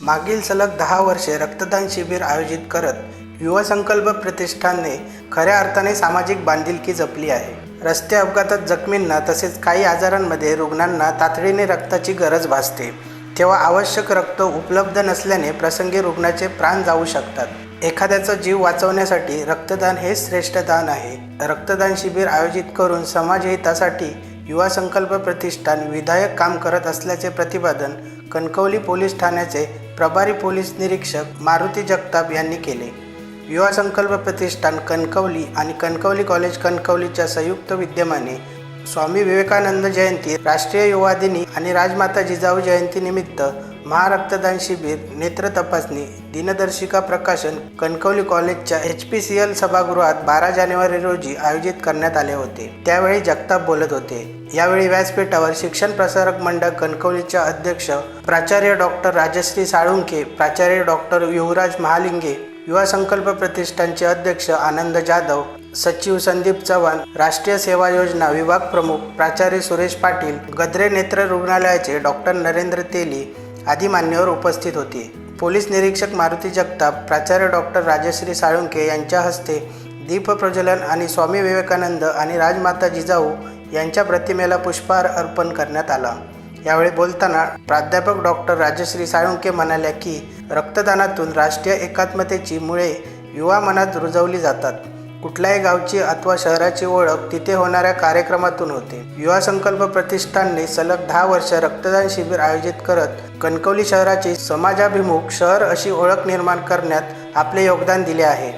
मागील सलग दहा वर्षे रक्तदान शिबिर आयोजित करत युवा संकल्प प्रतिष्ठानने खऱ्या अर्थाने सामाजिक बांधिलकी जपली आहे. रस्ते अपघातात जखमींना तसेच काही आजारांमध्ये रुग्णांना तातडीने रक्ताची गरज भासते. तेव्हा आवश्यक रक्त उपलब्ध नसल्याने प्रसंगी रुग्णाचे प्राण जाऊ शकतात. एखाद्याचा जीव वाचवण्यासाठी रक्तदान हे श्रेष्ठ दान आहे. रक्तदान शिबिर आयोजित करून समाजहितासाठी युवा संकल्प प्रतिष्ठान विधायक काम करत असल्याचे प्रतिपादन कणकवली पोलीस ठाण्याचे प्रभारी पोलीस निरीक्षक मारुती जगताप यांनी केले. युवा संकल्प प्रतिष्ठान कणकवली आणि कणकवली कॉलेज कणकवलीच्या संयुक्त विद्यमाने स्वामी विवेकानंद जयंती राष्ट्रीय युवा दिनी आणि राजमाता जिजाऊ जयंतीनिमित्त महारक्तदान शिबिर नेत्र तपासणी दिनदर्शिका प्रकाशन कणकवली कॉलेजच्या एच पी सी एल सभागृहात बारा जानेवारी रोजी आयोजित करण्यात आले होते. त्यावेळी जगताप बोलत होते. यावेळी व्यासपीठावर शिक्षण प्रसारक मंडळ कणकवलीच्या अध्यक्ष प्राचार्य डॉक्टर राजश्री साळुंके प्राचार्य डॉक्टर युवराज महालिंगे युवा संकल्प प्रतिष्ठानचे अध्यक्ष आनंद जाधव सचिव संदीप चव्हाण राष्ट्रीय सेवा योजना विभाग प्रमुख प्राचार्य सुरेश पाटील गद्रे नेत्र रुग्णालयाचे डॉक्टर नरेंद्र तेली आदी मान्यवर उपस्थित होते. पोलीस निरीक्षक मारुती जगताप प्राचार्य डॉक्टर राजश्री साळुंके यांच्या हस्ते दीपप्रज्वलन आणि स्वामी विवेकानंद आणि राजमाता जिजाऊ यांच्या प्रतिमेला पुष्पहार अर्पण करण्यात आला. यावेळी बोलताना प्राध्यापक डॉक्टर राजश्री साळुंके म्हणाल्या की रक्तदानातून राष्ट्रीय एकात्मतेची मुळे युवा मनात रुजवली जातात. कुठल्याही गावची अथवा शहराची ओळख तिथे होणाऱ्या कार्यक्रमातून होते. युवा संकल्प प्रतिष्ठानने सलग दहा वर्ष रक्तदान शिबिर आयोजित करत कणकवली शहराची समाजाभिमुख शहर अशी ओळख निर्माण करण्यात आपले योगदान दिले आहे.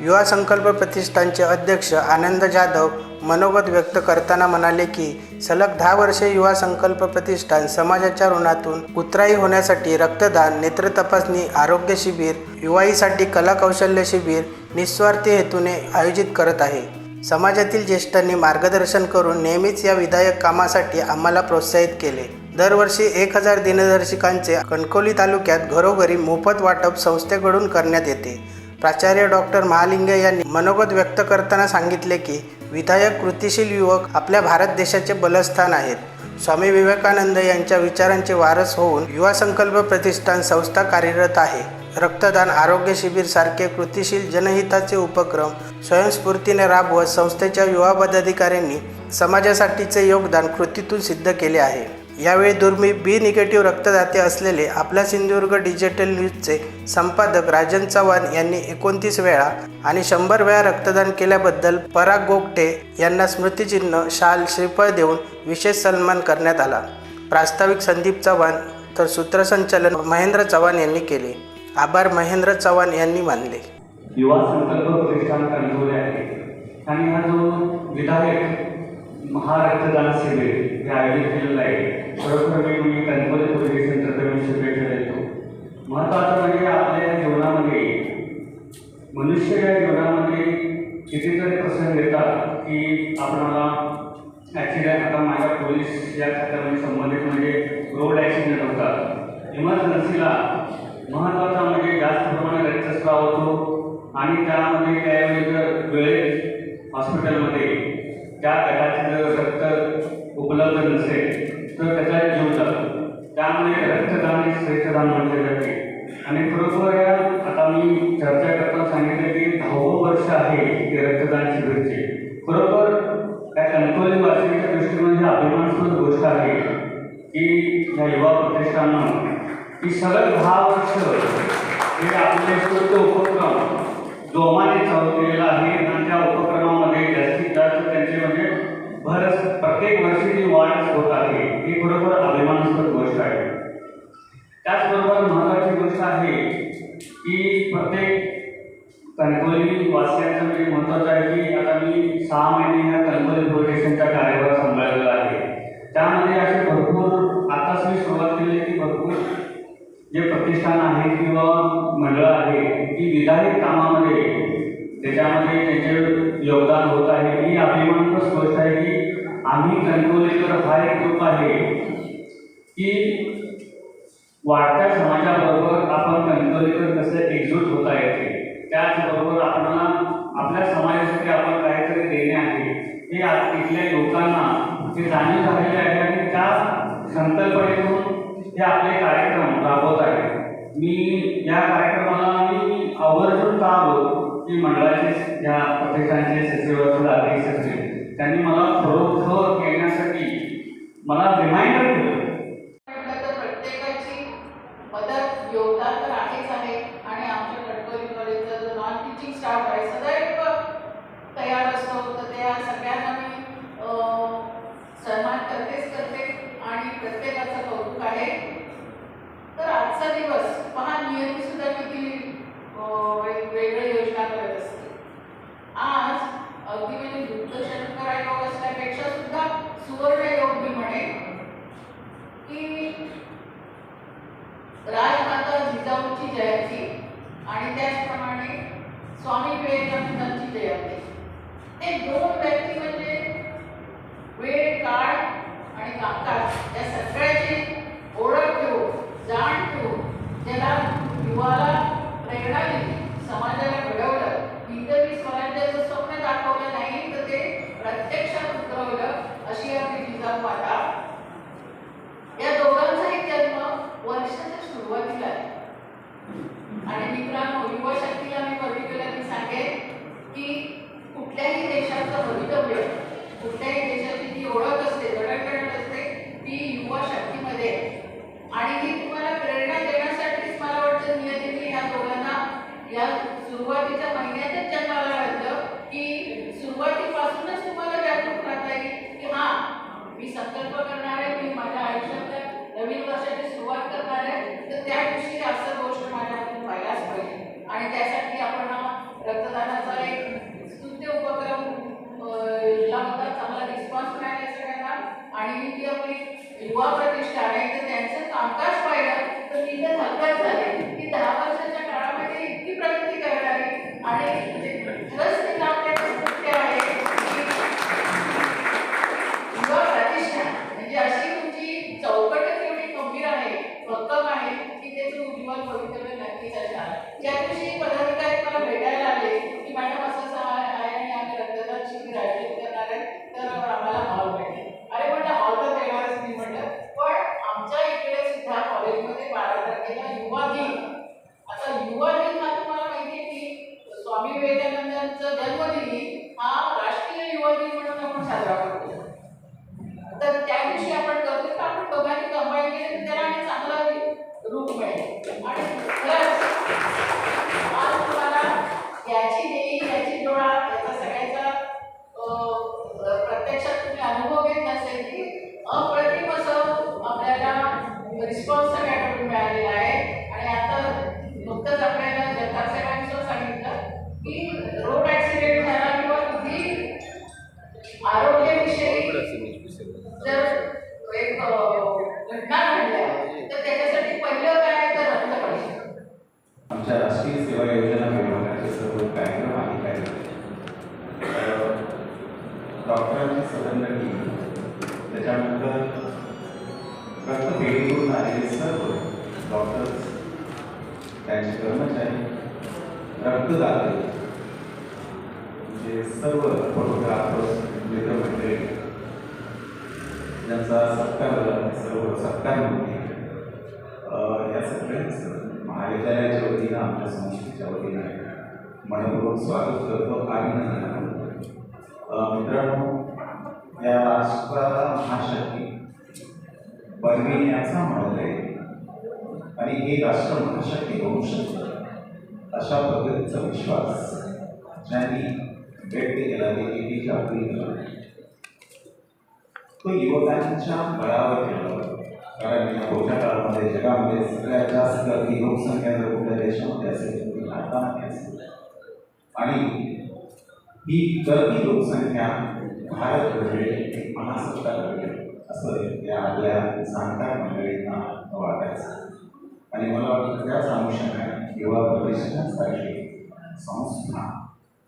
युवा संकल्प प्रतिष्ठानचे अध्यक्ष आनंद जाधव मनोगत व्यक्त करताना म्हणाले की सलग दहा वर्षे युवा संकल्प प्रतिष्ठान समाजाच्या ऋणातून उतराई होण्यासाठी रक्तदान नेत्र तपासणी आरोग्य शिबिर युवाईसाठी कला कौशल्य शिबिर निस्वार्थी हेतूने आयोजित करत आहे. समाजातील ज्येष्ठांनी मार्गदर्शन करून नेहमीच या विधायक कामासाठी आम्हाला प्रोत्साहित केले. दरवर्षी एक हजार दिनदर्शिकांचे कणकवली तालुक्यात घरोघरी मोफत वाटप संस्थेकडून करण्यात येते. प्राचार्य डॉक्टर महालिंगे यांनी मनोगत व्यक्त करताना सांगितले की विधायक कृतिशील युवक आपल्या भारत देशाचे बलस्थान आहेत. स्वामी विवेकानंद यांच्या विचारांचे वारस होऊन युवा संकल्प प्रतिष्ठान संस्था कार्यरत आहे. रक्तदान आरोग्य शिबिर सारखे कृतिशील जनहिताचे उपक्रम स्वयंस्फूर्तीने राबवत संस्थेच्या युवा पदाधिकाऱ्यांनी समाजासाठीचे योगदान कृतीतून सिद्ध केले आहे. यावेळी दुर्मी बी निगेटिव्ह रक्तदाते असलेले आपला सिंधुदुर्ग डिजिटल न्यूजचे संपादक राजन चव्हाण यांनी एकोणतीस वेळा आणि शंभर वेळा रक्तदान केल्याबद्दल पराग गोगटे यांना स्मृतिचिन्ह शाल श्रीफळ देऊन विशेष सन्मान करण्यात आला. प्रास्ताविक संदीप चव्हाण तर सूत्रसंचालन महेंद्र चव्हाण यांनी केले. आभार महेंद्र चव्हाण यांनी मानले. युवा संकल्प प्रतिष्ठान कंट्रोल आहे. आणि हा जो विधायक महारक्तदान शिबिर हे आयोजित केलेलं आहे खरोखर मी मी कणकवली पोलीस मी शुभेच्छा देतो महत्त्वाचं म्हणजे आपल्या जीवनामध्ये मनुष्य या जीवनामध्ये कितीतरी प्रसंग येतात की आपणाला ॲक्सिडेंट आता माझ्या पोलीस या खात्यामध्ये संबंधित म्हणजे रोड ॲक्सिडेंट होतात इमर्जन्सीला महत्त्वाचा म्हणजे जास्त प्रमाणात रक्तस्राव होतो आणि त्यामध्ये त्यावेळी जर वेळेत हॉस्पिटलमध्ये त्या जर रक्त उपलब्ध नसेल तर त्याचा जीव जातो. त्यामुळे रक्तदान हे श्रेष्ठदान म्हटले जाते आणि खरोखर या आता मी चर्चा करताना सांगितले की दहावं वर्ष आहे ते रक्तदान शिबिरचे. होत आहे ही खरोखर अभिमानास्पद गोष्ट आहे त्याचबरोबर गोष्ट आहे की प्रत्येक म्हणजे महत्त्वाचं आहे की आता मी सहा महिने ह्या कार्यभार सांभाळलेला आहे. त्यामध्ये असे भरपूर आताच मी सुरुवात केली की भरपूर जे प्रतिष्ठान आहे किंवा मंडळ आहे, ती विधायक कामामध्ये त्याच्यामध्ये त्यांचे योगदान होत आहे. ही अभिमानास्पद गोष्ट आहे की आम्ही कणकवलेकर हा एक ग्रुप आहे की वाढत्या समाजाबरोबर आपण कणकवलेकर कसं एकजूट होता येते. त्याचबरोबर आपल्याला आपल्या समाजासाठी आपण काहीतरी देणे आहे. हे इथल्या लोकांना हे जाणीव झालेले आहे आणि त्या संकल्पनेतून हे आपले कार्यक्रम राबवत आहे. मी या कार्यक्रमाला मी आवर्जून का आलो? की मंडळाचे या प्रतिष्ठानचे सचिव असतील सचिव त्यांनी मला खरोखर येण्यासाठी मला रिमाइंडर केलं. म्हटलं तर प्रत्येकाची मदत योगदान तर आहेच आहे. आणि आमच्या गडकरी कॉलेजचा जो नॉन टीचिंग स्टाफ आहे सदैव तयार असतो. तर त्या सगळ्यांना मी सन्मान करतेच करते. आणि प्रत्येकाचं कौतुक आहे. तर आजचा दिवस पहा नियती सुद्धा किती अं, वेगवेगळ्या योजना करत असते. आज अगदी म्हणजे दुग्ध शंकर योग असल्यापेक्षा सुद्धा सुवर्ण योग मी म्हणेन की राजमाता जिजाऊंची जयंती आणि त्याचप्रमाणे स्वामी विवेकानंदांची जयंती. ते दोन व्यक्ती म्हणजे वेळ काळ आणि काका या सगळ्याची ओळख ठेवून जाण ठेवून ज्याला युवाला प्रेरणा दिली समाजाला घडवलं इतरही स्वराज्याचं स्वप्न दाखवलं नाही तर ते प्रत्यक्षात उतरवलं अशी आपली जिजाऊ माता या दोघांचाही जन्म वर्षाच्या सुरुवातीला आहे आणि मित्रांनो युवा शक्तीला मी पर्टिक्युलरली सांगेन की कुठल्याही देशाचं भवितव्य कुठल्याही देशाची जी ओळख असते जडणघडण असते ती युवा शक्तीमध्ये आहे. आणि ही तुम्हाला प्रेरणा देण्यासाठीच मला वाटतं नियतीने या दोघांना या सुरुवातीच्या महिन्यातच जन्माला घातलं की सुरुवातीपासूनच तुम्हाला जागरूक राहता येईल की हां मी संकल्प करणार आहे मी माझ्या आयुष्यातल्या नवीन वर्षाची सुरुवात करणार आहे तर त्या दिवशी असं गोष्ट माझ्याकडून व्हायलाच पाहिजे आणि त्यासाठी आपण हा रक्तदानाचा एक स्तुत्य उपक्रम अं, योजना होता चांगला रिस्पॉन्स मिळाला सगळ्यांना आणि मी जी आपली युवा प्रतिष्ठान आहे. तर त्यांचं कामकाज पाहिलं तर मी तर धक्काच झाले. की दहा वर्षाच्या काळामध्ये इतकी प्रगती करणारी आणि म्हणजे खरंच ते आहे. युवा प्रतिष्ठान म्हणजे अशी तुमची चौकटच एवढी गंभीर आहे भक्कम आहे की त्याचं उज्ज्वल भवितव्य नक्कीच असणार ज्या दिवशी पदाधिकारी मला भेटायला आले की मॅडम असं असं आहे आणि आम्ही रक्तदान शिबिर आयोजित करणार आहे तर आम्हाला हॉल पाहिजे अरे म्हटलं हॉल तर देणारच नाही म्हटलं पण आमच्या इकडे सुद्धा कॉलेजमध्ये बारा तारखेला युवा दिन आता युवा दिन हा तुम्हाला माहिती आहे की स्वामी विवेकानंदांचा जन्मदिनी हा राष्ट्रीय युवा दिन म्हणून आपण साजरा करतो तर त्या दिवशी आपण करतो तर आपण दोघांनी कंबाईन केलं तर त्याला आणि चांगलं रूप आणि खरंच आज तुम्हाला याची याची ज्यांचा सत्कार सर्व सत्कार म्हणून या सगळ्यांचं महाविद्यालयाच्या वतीनं आमच्या संस्थेच्या वतीनं मनपूर्वक स्वागत करतो आणि मित्रांनो या राष्ट्राला महाशक्ती बनविण्याचा म्हणत आहे. आणि हे राष्ट्र महाशक्ती होऊ शकतं अशा पद्धतीचा विश्वास ज्यांनी व्यक्त केला ते ए पी जे अब्दुल कलाम तो युवकांच्या बळावर केला कारण या पुढच्या काळामध्ये जगामध्ये सगळ्यात जास्त गर्दी लोकसंख्या जर कुठल्या देशामध्ये असेल तर भारतामध्ये असेल. आणि ही गर्दी लोकसंख्या भारत घडले एक महासत्ता घडले असं या आपल्या जाणकार मंडळींना वाटायचं. आणि मला वाटतं त्याच अनुषंगाने युवा प्रतिष्ठानसारखी संस्था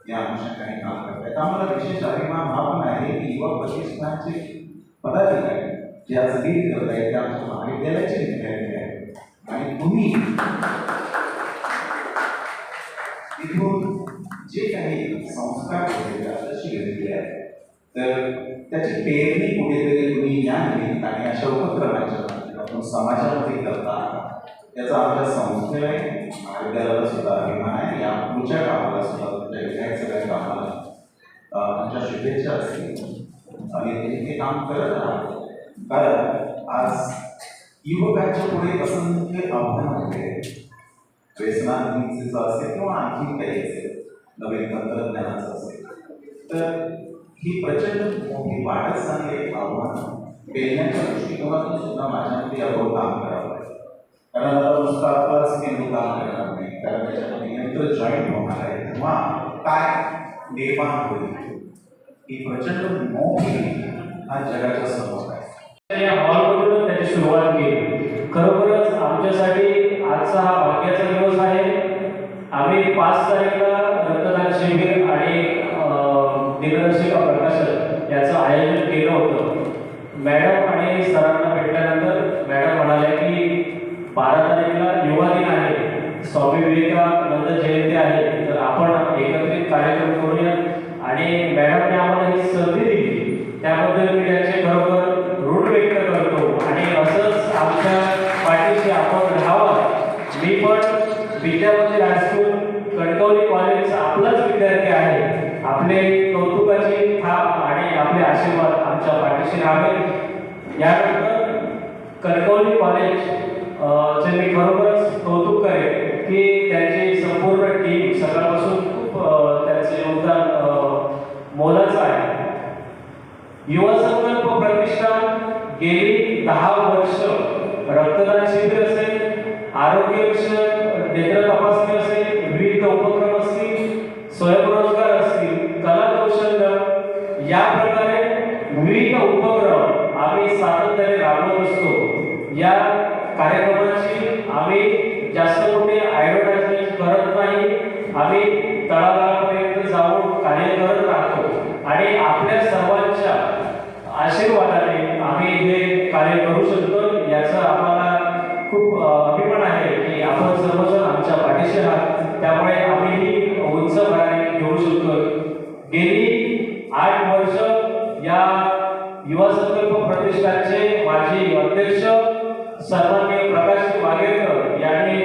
या अनुषंगाने काम करतात आम्हाला विशेष अभिमान हा पण आहे की युवा प्रतिष्ठानचे पदाधिकारी जे आज लीड करत आहेत ते आमच्या महाविद्यालयाचे विद्यार्थी आहेत आणि तुम्ही इथून जे काही संस्कार घेतलेले आहेत, जशी घेतलेली आहे तर त्याची पेरणी कुठेतरी तुम्ही या निमित्ताने अशा उपक्रमाच्या माध्यमातून समाजामध्ये करता. त्याचा आमच्या संस्थेला महाविद्यालयाला सुद्धा अभिमान आहे. या पुढच्या कामाला सुद्धा तुमच्या इथे सगळ्या कामाला तुमच्या शुभेच्छा असतील. आणि ते हे काम करत राहा कारण आज युवकांच्या पुढे असंख्य आव्हानं होते व्यसनाधीनतेचं असेल किंवा आणखी काही असेल नवीन तंत्रज्ञानाचं असेल तर ही प्रचंड मोठी वाढत चालली आव्हानं पेरण्याच्या दृष्टिकोनातून सुद्धा माझ्या मते यावर काम करावं लागेल कारण आता नुसतं आपलाच मेंदू काम करणार नाही कारण त्याच्यामध्ये यंत्र जॉईंट होणार आहे तेव्हा काय निर्माण होईल की प्रचंड मोठी हा जगाचा समोर आहे. या हॉलमधूनच त्याची सुरुवात केली. खरोखरच आमच्यासाठी आजचा हा भाग्याचा दिवस आहे. आम्ही पाच तारीखला रक्तदान शिबिर आणि दिग्दर्शिका प्रकाशन याचं आयोजन केलं होतं. मॅडम आणि सरांना आमच्या पाठीशी यानंतर कणकवली कॉलेज चे मी खरोखरच कौतुक करेन की त्यांची संपूर्ण टीम सकाळपासून खूप त्यांचे योगदान मोलाचं आहे. युवा संकल्प प्रतिष्ठान गेली दहा त्यामुळे त्यामुळे आम्हीही उंच भरारी घेऊ शकतो गेली आठ वर्ष या युवा संकल्प प्रतिष्ठानचे माजी अध्यक्ष सन्माननीय प्रकाश वागेकर यांनी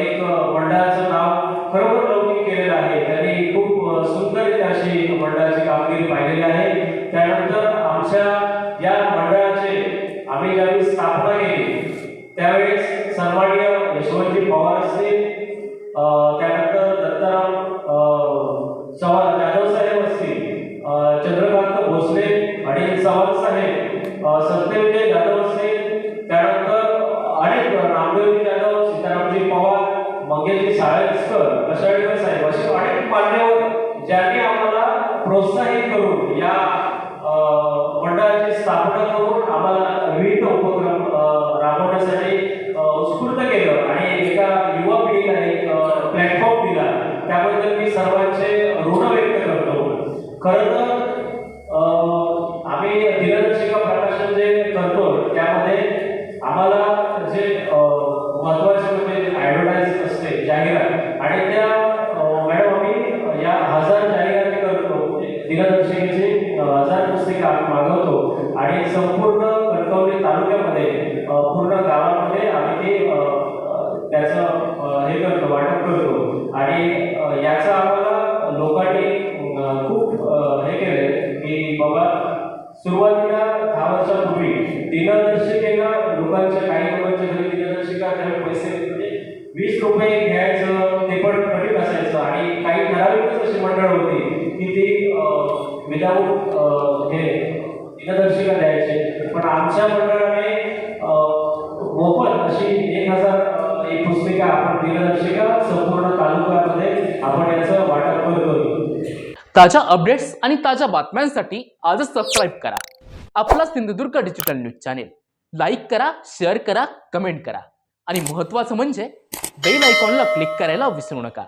एक मंडळाचं नाव खरोखर लौकिक केलेलं आहे. त्यांनी खूप सुंदर अशी मंडळाची कामगिरी पाहिलेली आहे. त्यानंतर आमच्या या मंडळाचे आम्ही ज्यावेळी स्थापना केली त्यावेळेस सन्माननीय यशवंतजी पवार असतील त्या करतो. आणि संपूर्ण कणकवली तालुक्यामध्ये पूर्ण गावामध्ये आम्ही ते त्याचं हे करतो वाटप करतो. आणि याचा आम्हाला लोकांनी खूप हे केले की बाबा सुरुवातीला दहा वर्षापूर्वी दिनदर्शिकेला लोकांच्या काही लोकांच्या घरी दिनदर्शिका त्याला पैसे म्हणजे वीस रुपये घ्यायचं ते पण कठीण असायचं. आणि काही ठराविकच अशी मंडळ होती की ती विदाऊट हे दिनदर्शिका द्यायचे. पण आमच्या मंडळाने मोफत अशी एक हजार एक पुस्तिका आपण दिनदर्शिका संपूर्ण तालुक्यामध्ये आपण याचं वाटप करतो. ताज्या अपडेट्स आणि ताज्या बातम्यांसाठी आजच सबस्क्राईब करा. आपला Sindhudurg digital news channel like करा शेअर करा कमेंट करा. आणि महत्त्वाचं म्हणजे बेल आयकॉनला क्लिक करायला विसरू नका.